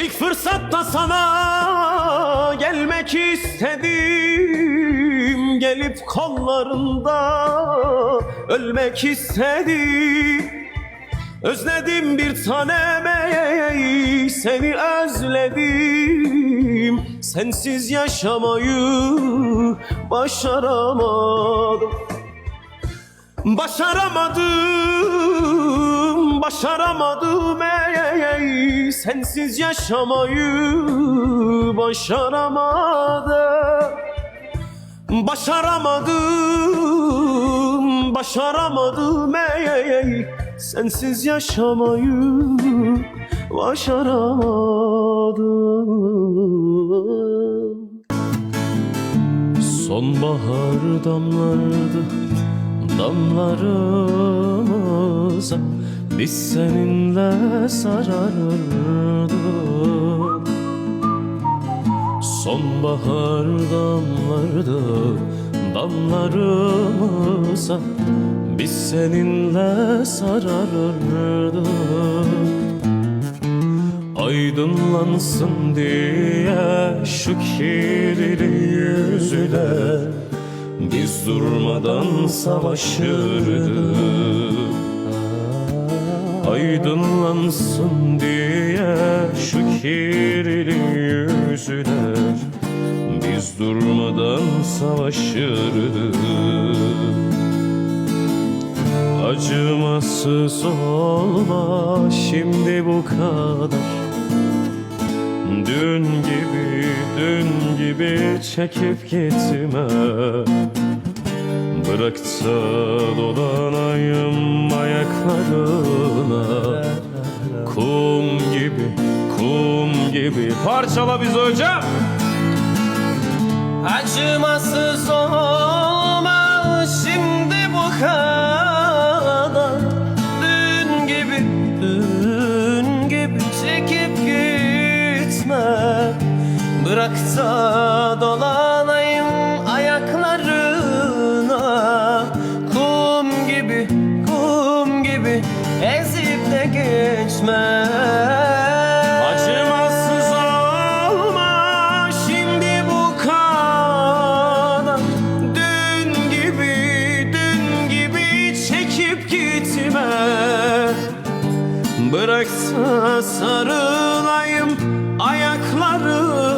İlk fırsatta sana gelmek istedim. Gelip kollarında ölmek istedim. Özledim bir tanem seni özledim. Sensiz yaşamayı başaramadım. Başaramadım, başaramadım. ey, Sensiz yaşamayı başaramadım Başaramadım, başaramadım ey, ey, ey. Sensiz yaşamayı başaramadım Sonbahar damlardı damlarımıza Biz seninle sararırdık. Sonbahar damlardı damlarımıza Biz seninle sararırdık. Aydınlansın diye şu kirli yüzüne Biz durmadan savaşırdık Aydınlansın diye şu kirli yüzüne Biz durmadan savaşırdık Acımasız olma şimdi bu kadar. Dün gibi, dün gibi çekip gitme Bırak da dolanayım ayaklarına. Kum gibi, kum gibi. Parçala bizi hocam. Acımasız olma şimdi bu kadar. Dün gibi, dün gibi çekip gitme. Bırak de geçme Acımasız olma şimdi bu kadar Dün gibi, dün gibi çekip gitme. Bıraksa sarılayım ayaklarına